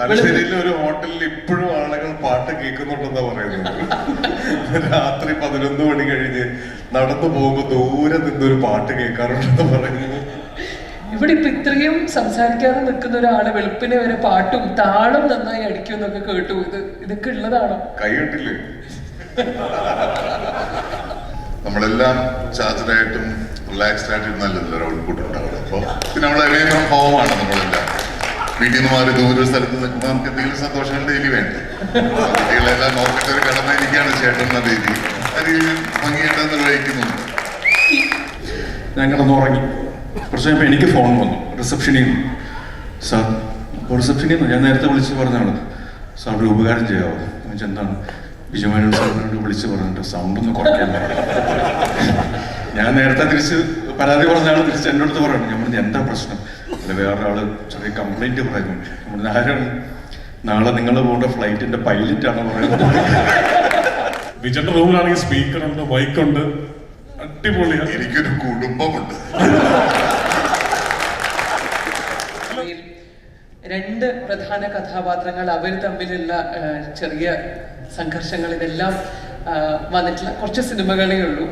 തലശ്ശേരിയിലെ ഒരു ഹോട്ടലിൽ ഇപ്പോഴും ആളുകൾ പാട്ട് കേൾക്കുന്നുണ്ടെന്നാ പറയുന്നത്. രാത്രി പതിനൊന്ന് മണി കഴിഞ്ഞ് നടന്നു പോകുമ്പോ ദൂരെ നിന്നൊരു പാട്ട് കേൾക്കാറുണ്ടെന്ന് പറയുന്നു. ഇവിടെ ഇപ്പൊ ഇത്രയും സംസാരിക്കാതെ നിൽക്കുന്ന ഒരാൾ വെളുപ്പിനെ വരെ പാട്ടും താളും നന്നായി അടിക്കും എന്നൊക്കെ കേട്ടു. ഇത് ഇതൊക്കെ ഉള്ളതാണോ? കൈയിട്ടില്ലേ നമ്മളെല്ലാം ചാർജഡായിട്ടും റിലാക്സ്ഡ് ആയിട്ട് ഒരു ഔട്ട്പുട്ട് ഉണ്ടാവുക അപ്പോൾ പിന്നെ നമ്മൾ ഹോമാണ് നമ്മളെല്ലാം വീട്ടിൽ നിന്ന് മാറി ദൂരെ സ്ഥലത്ത് നിൽക്കുമ്പോൾ നമുക്ക് എന്തെങ്കിലും സന്തോഷങ്ങൾ ഡെയിലി വേണ്ട? കുട്ടികളെല്ലാം നോക്കിയിട്ട് ഒരു കടമ എനിക്കാണ് ചേട്ടൻ എന്ന രീതി ആ രീതിയിൽ ഭംഗിയായിട്ട് നിർവഹിക്കുന്നുണ്ട് ഞാൻ കിടന്നുറങ്ങി കുറച്ച് കഴിയുമ്പോൾ എനിക്ക് ഫോൺ വന്നു. റിസപ്ഷനിൽ നിന്ന് സാർ അപ്പോൾ റിസപ്ഷനിൽ നിന്ന് ഞാൻ നേരത്തെ വിളിച്ച് പറഞ്ഞാണ് സാർ ഒരു ഉപകാരം ചെയ്യാവോ? എന്നുവെച്ചാൽ എന്താണ്? ബിജുമാനോട് സാറിനോട് വിളിച്ച് പറഞ്ഞിട്ട് സൗണ്ട് ഒന്ന് കുറയ്ക്കാൻ ഞാൻ നേരത്തെ തിരിച്ച് പരാതി പറഞ്ഞാണ് തിരിച്ച് എന്റെ അടുത്ത് പറയണം ഞാൻ പറഞ്ഞു എന്താ പ്രശ്നം? അല്ല വേറൊരാൾ ചെറിയ കംപ്ലൈന്റ് പറയുന്നു. ആരാണ് നാളെ നിങ്ങൾ പോകേണ്ട ഫ്ലൈറ്റിന്റെ പൈലറ്റാണ് പറയുന്നത് വിജന്റെ റൂമിലാണെങ്കിൽ സ്പീക്കർ ഉണ്ട് ബൈക്കുണ്ട് അടിപൊളിയാണ് എനിക്കൊരു കുടുംബമുണ്ട്. രണ്ട് പ്രധാന കഥാപാത്രങ്ങൾ അവർ തമ്മിലുള്ള ചെറിയ സംഘർഷങ്ങൾ ഇതെല്ലാം വന്നിട്ടുള്ള കുറച്ച് സിനിമകളേ ഉള്ളൂ.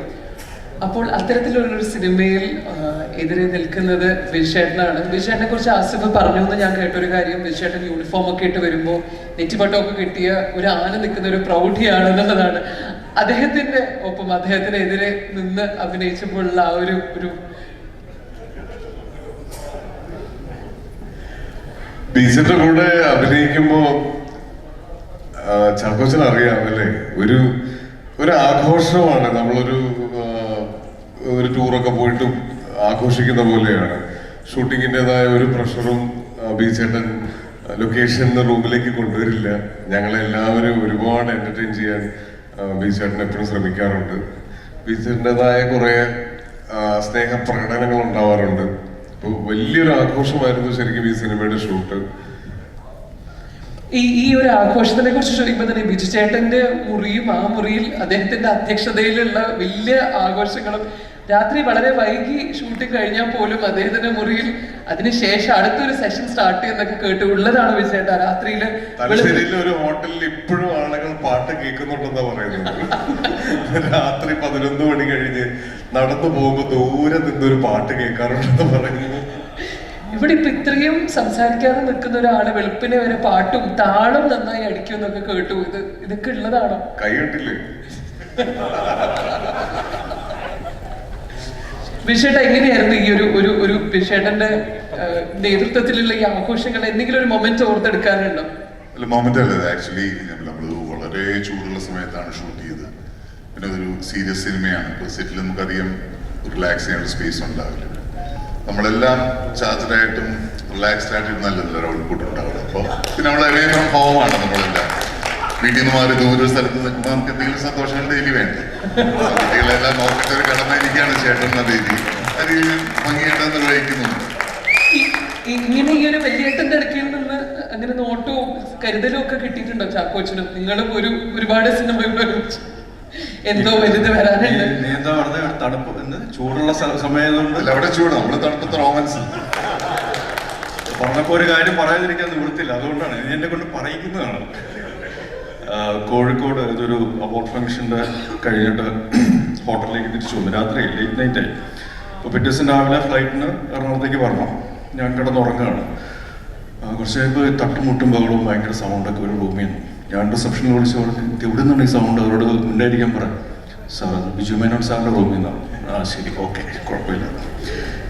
അപ്പോൾ അത്തരത്തിലുള്ളൊരു സിനിമയിൽ എതിരെ നിൽക്കുന്നത് ബിൽഷേട്ടനാണ്. ബിൽഷേട്ടനെ കുറിച്ച് ആസിഫ് പറഞ്ഞു എന്ന് ഞാൻ കേട്ടൊരു കാര്യം ബിൽഷേട്ടൻ യൂണിഫോം ഒക്കെ ഇട്ട് വരുമ്പോൾ നെറ്റിപ്പട്ടമൊക്കെ കിട്ടിയ ഒരു ആന നിൽക്കുന്ന ഒരു പ്രൗഢിയാണ് എന്നുള്ളതാണ്. അദ്ദേഹത്തിന്റെ ഒപ്പം അദ്ദേഹത്തിനെതിരെ നിന്ന് അഭിനയിച്ചപ്പോഴുള്ള ആ ഒരു ഒരു ബീച്ചിന്റെ കൂടെ അഭിനയിക്കുമ്പോ ചർക്കോച്ചൻ അറിയാം അല്ലേ ഒരു ഒരു ആഘോഷമാണ്. നമ്മളൊരു ഒരു ടൂറൊക്കെ പോയിട്ട് ആഘോഷിക്കുന്ന പോലെയാണ്. ഷൂട്ടിങ്ങിന്റെതായ ഒരു പ്രഷറും ബി ചേട്ടൻ ലൊക്കേഷനിൽ റൂമിലേക്ക് കൊണ്ടുവരില്ല. ഞങ്ങളെല്ലാവരും ഒരുപാട് എന്റർടൈൻ ചെയ്യാൻ ബി ചേട്ടൻ എപ്പോഴും ശ്രമിക്കാറുണ്ട്. ബി ചേട്ടന്റെതായ കുറേ സ്നേഹ പ്രകടനങ്ങൾ ഉണ്ടാവാറുണ്ട്. അപ്പോൾ വലിയൊരു ആഘോഷമായിരുന്നു ശരിക്കും ഈ സിനിമയുടെ ഷൂട്ട്. ഈ ഈ ഒരു ആഘോഷത്തിനെ കുറിച്ച് ചോദിക്കുമ്പോൾ തന്നെ ബിജു ചേട്ടന്റെ മുറിയും ആ മുറിയിൽ അദ്ദേഹത്തിന്റെ അധ്യക്ഷതയിലുള്ള വലിയ ആഘോഷങ്ങളും രാത്രി വളരെ വൈകി ഷൂട്ടിംഗ് കഴിഞ്ഞാൽ പോലും അദ്ദേഹത്തിന്റെ മുറിയിൽ അതിനുശേഷം അടുത്തൊരു സെഷൻ സ്റ്റാർട്ട് ചെയ്യുന്നൊക്കെ കേട്ട് ഉള്ളതാണ് ബിജു രാത്രിയിൽ രാത്രിയിൽ ഒരു ഹോട്ടലിൽ ഇപ്പോഴും ആളുകൾ പാട്ട് കേൾക്കുന്നുണ്ടെന്നാ പറയുന്നത്. രാത്രി പതിനൊന്ന് മണി കഴിഞ്ഞ് നടന്നു പോകുമ്പോ ദൂരെ നിന്നൊരു പാട്ട് കേൾക്കാറുണ്ടെന്ന് പറയുന്നു ഇവിടെ ഇപ്പൊ ഇത്രയും സംസാരിക്കാതെ നിൽക്കുന്ന ഒരാൾ വെളുപ്പിനെ വരെ പാട്ടും താളം നന്നായി അടിക്കും എന്നൊക്കെ കേട്ടു. ഇത് ഇതൊക്കെ ഉള്ളതാണോ? കൈകെട്ടില്ലേ ബിഷേട്ട എങ്ങനെയായിരുന്നു ഈ ഒരു ഒരു ഒരു ബിഷേട്ടന്റെ നേതൃത്വത്തിലുള്ള ഈ ആഘോഷങ്ങൾ? എന്തെങ്കിലും ഒരു മൊമെന്റ് ഓർത്തെടുക്കാനുണ്ടോ അല്ല മൊമെന്റ് അല്ല ആക്ച്വലി നമ്മൾ വളരെ ചൂടുള്ള സമയത്താണ് ഷൂട്ട് ചെയ്തത്. പിന്നെ ഒരു സീരിയസ് സിനിമയാണ് ഇപ്പോൾ സെറ്റിൽ നമുക്കധികം റിലാക്സ് ചെയ്യാനുള്ള സ്പേസ് ഉണ്ടാവില്ല. നമ്മളെല്ലാം ചാർജഡായിട്ടും റിലാക്സ്ഡ് ആയിട്ടും ഇരുന്നല്ലോ ഒരു ഔട്ട്പുട്ട് ഉണ്ടാവില്ല അപ്പോൾ പിന്നെ നമ്മളെ ഹോമാണ് നമ്മളെല്ലാം. വീട്ടിൽ നിന്ന് മാറി ദൂരെ സ്ഥലത്ത് നിൽക്കുമ്പോൾ നമുക്ക് എന്തെങ്കിലും സന്തോഷങ്ങൾ ഡെയിലി വേണ്ടേ? കുട്ടികളെല്ലാം നോക്കിയിട്ട് ഒരു കടമ എനിക്കാണ് ചേട്ടൻ എന്ന രീതി. അത് ഭംഗിയായിട്ട് നിർവഹിക്കുന്നുണ്ട്. ഇങ്ങനെ ഈ ഒരു വലിയേട്ടന്റെ അടുക്കിൽ നിന്ന് അങ്ങനെ നോട്ടോ കരുതലും ഒക്കെ കിട്ടിയിട്ടുണ്ടോ ചാക്കോച്ചനും? നിങ്ങളും ഒരു ഒരുപാട് സിനിമകൾ ഒരുമിച്ച് എന്തോ വലുത് വരാനുണ്ട്. എന്താ പറഞ്ഞ? തണുപ്പ്. എന്ന് ചൂടുള്ള അല്ല അവിടെ ചൂട്. നമ്മൾ തണുപ്പത്ത് റോമൻസ് പറഞ്ഞപ്പോ ഒരു കാര്യം പറയാതിരിക്കാൻ നിവൃത്തില്ല അതുകൊണ്ടാണ്. എന്നെ കൊണ്ട് പറയിക്കുന്നതാണ്. കോഴിക്കോട് ഇതൊരു അവാർഡ് ഫംഗ്ഷന്റെ കഴിഞ്ഞിട്ട് ഹോട്ടലിലേക്ക് തിരിച്ചു വന്നു. രാത്രി ലേറ്റ് നൈറ്റ് ആയി. അപ്പോൾ പിറ്റേ ദിവസം രാവിലെ ഫ്ലൈറ്റിന് എറണാകുളത്തേക്ക് വരണം. ഞാൻ കിടന്നുറങ്ങുകയാണ്. കുറച്ച് കഴിയുമ്പോൾ തട്ടുമുട്ടും ബഹളവും ഭയങ്കര സൗണ്ടൊക്കെ ഒരു റൂമിൽ നിന്ന് ഞാൻ റിസപ്ഷനിൽ വിളിച്ച് പറഞ്ഞു എവിടെ നിന്നാണ് ഈ സൗണ്ട് അവരോട് ഉണ്ടായിരിക്കാൻ പറ. സാർ അത് ബിജു മേനോൻ സാറിന്റെ റൂമിൽ നിന്നാണ്. ആ ശരി. ഓക്കെ. കുഴപ്പമില്ല.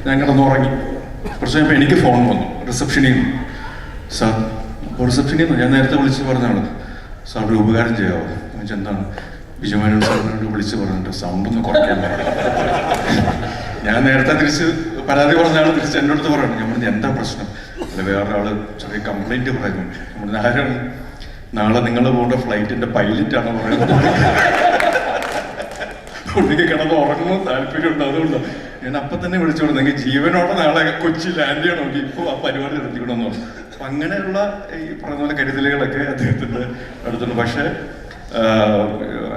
ഞാൻ കിടന്നുറങ്ങി. കുറച്ച് കഴിയുമ്പോൾ എനിക്ക് ഫോൺ വന്നു. റിസപ്ഷനിൽ നിന്ന്. സാർ റിസപ്ഷനിൽ നിന്ന്? ഞാൻ നേരത്തെ വിളിച്ച് പറഞ്ഞാണ് ഒരു ഉപകാരം ചെയ്യാവോ എന്നുവെച്ചാൽ എന്താണ്? ബിജുമാനോട് സാറിനോട് വിളിച്ച് പറഞ്ഞിട്ട് സൗണ്ട് ഒന്ന് കുറയ്ക്കാൻ ഞാൻ നേരത്തെ തിരിച്ച് പരാതി പറഞ്ഞ ആൾ തിരിച്ച് എന്റെ അടുത്ത് പറയണം ഞാൻ പറഞ്ഞു എന്താ പ്രശ്നം? അല്ല വേറൊരാൾ ചെറിയ കംപ്ലൈന്റ് പറയുന്നു. നമ്മൾ ആരാണ്? നാളെ നിങ്ങൾ പോകേണ്ട ഫ്ലൈറ്റിന്റെ പൈലറ്റാണ് പറയുന്നത് പുള്ളിക്ക് കിടന്ന് ഉറങ്ങുന്നു താല്പര്യമുണ്ട് അതുകൊണ്ട്. ഞാൻ അപ്പൊ തന്നെ വിളിച്ചു പറഞ്ഞു നിങ്ങൾക്ക് ജീവനോടെ നാളെ കൊച്ചി ലാൻഡ് നോക്കി. ഇപ്പോൾ ആ പരിപാടി നിർത്തിക്കണമെന്ന് പറഞ്ഞു. അപ്പൊ അങ്ങനെയുള്ള ഈ പറഞ്ഞ പോലെ കരുതലുകളൊക്കെ അദ്ദേഹത്തിന്റെ അടുത്തുണ്ട്. പക്ഷേ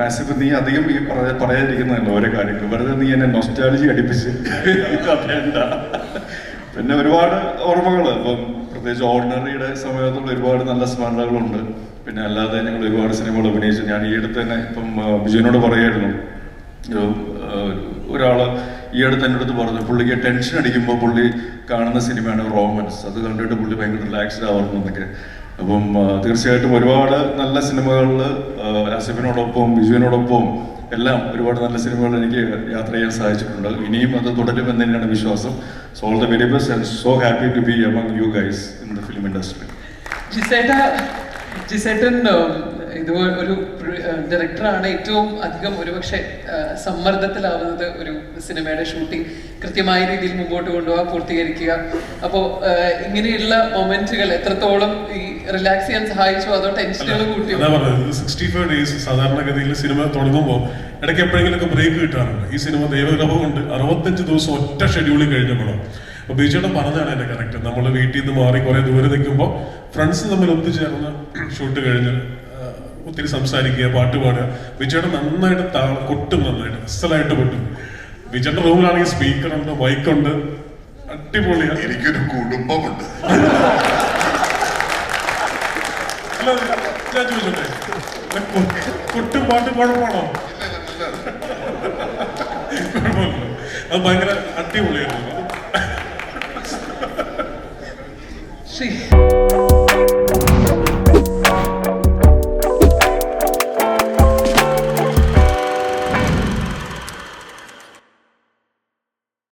ആസിഫ് നീ അധികം ഈ പറ- പറയാതിരിക്കുന്നതല്ല ഓരോ കാര്യങ്ങൾ. വെറുതെ നീ എന്നെ നൊസ്റ്റാലജി അടിപ്പിച്ച് വേണ്ട പിന്നെ ഒരുപാട് ഓർമ്മകൾ. ഇപ്പം പ്രത്യേകിച്ച് ഓർഡിനറിയുടെ സമയത്തുള്ള ഒരുപാട് നല്ല സ്മരണകളുണ്ട്. പിന്നെ അല്ലാതെ ഞങ്ങൾ ഒരുപാട് സിനിമകൾ അഭിനയിച്ചു. ഞാൻ ഈ അടുത്ത് തന്നെ ഇപ്പം ബിജുവിനോട് പറയായിരുന്നു. ഒരു, ആ, ഒരാൾ ഈ അടുത്ത് എന്റെ അടുത്ത് പറഞ്ഞു പുള്ളിക്ക് ടെൻഷൻ അടിക്കുമ്പോൾ പുള്ളി കാണുന്ന സിനിമയാണ് റോമൻസ് അത് കണ്ടിട്ട് പുള്ളി ഭയങ്കര റിലാക്സ്ഡ് ആവണം എന്നൊക്കെ. അപ്പം തീർച്ചയായിട്ടും ഒരുപാട് നല്ല സിനിമകളിൽ അസിഫിനോടൊപ്പം ബിജുവിനോടൊപ്പം എല്ലാം ഒരുപാട് നല്ല സിനിമകൾ എനിക്ക് യാത്ര ചെയ്യാൻ സാധിച്ചിട്ടുണ്ട്. ഇനിയും അത് തുടരുമെന്ന് തന്നെയാണ് വിശ്വാസം. So all the very best and so happy to be among you guys in the film industry ജിസേട്ട ജിസേട്ടൻ ഇത് ഒരു ഡയറക്ടറാണ് ഏറ്റവും അധികം ഒരുപക്ഷെ സമ്മർദ്ദത്തിലാവുന്നത് ഒരു സിനിമയുടെ ഷൂട്ടിംഗ് കൃത്യമായ രീതിയിൽ മുമ്പോട്ട് കൊണ്ടുപോകാൻ പൂർത്തീകരിക്കുക. അപ്പോൾ ഇങ്ങനെയുള്ള മൊമെന്റുകൾ എത്രത്തോളം ഈ റിലാക്സ് ചെയ്യാൻ സഹായിച്ചു? അതോ ടെൻഷനുകൾ പറഞ്ഞത്. സിക്സ്റ്റി ഫൈവ് ഡേയ്സ് സാധാരണഗതിയിൽ സിനിമ തുടങ്ങുമ്പോൾ ഇടയ്ക്ക് എപ്പോഴെങ്കിലുമൊക്കെ ബ്രേക്ക് കിട്ടാറുണ്ട്. ഈ സിനിമ ദൈവഗ്രഹം കൊണ്ട് അറുപത്തഞ്ച് ദിവസം ഒറ്റ ഷെഡ്യൂളിൽ കഴിഞ്ഞപ്പോഴും അപ്പൊ ബിജുയുടെ പറഞ്ഞാണ് എന്റെ കറക്റ്റ് നമ്മൾ വീട്ടിൽ നിന്ന് മാറി കുറെ ദൂരെ നിൽക്കുമ്പോൾ ഫ്രണ്ട്സ് തമ്മിൽ ഒത്തുചേർന്ന് ഷൂട്ട് കഴിഞ്ഞ് ഒത്തിരി സംസാരിക്കുക പാട്ട് പാടുക. വിജയുടെ നന്നായിട്ട് താളം കൊട്ടും നന്നായിട്ട് അസലായിട്ട് കൊട്ടും. വിജയുടെ റൂമിലാണെങ്കിൽ സ്പീക്കർ ഉണ്ട് മൈക്കുണ്ട് അടിപൊളിയാണ് എനിക്കൊരു കുടുംബമുണ്ട്. അല്ല, ഞാൻ ചോദിച്ചോട്ടെ? അല്ല, കൊ- കൊട്ടും പാട്ട് കുഴപ്പമാണോ? കുഴപ്പമില്ല. അത് ഭയങ്കര അടിപൊളിയായിരുന്നു. ശ്രീ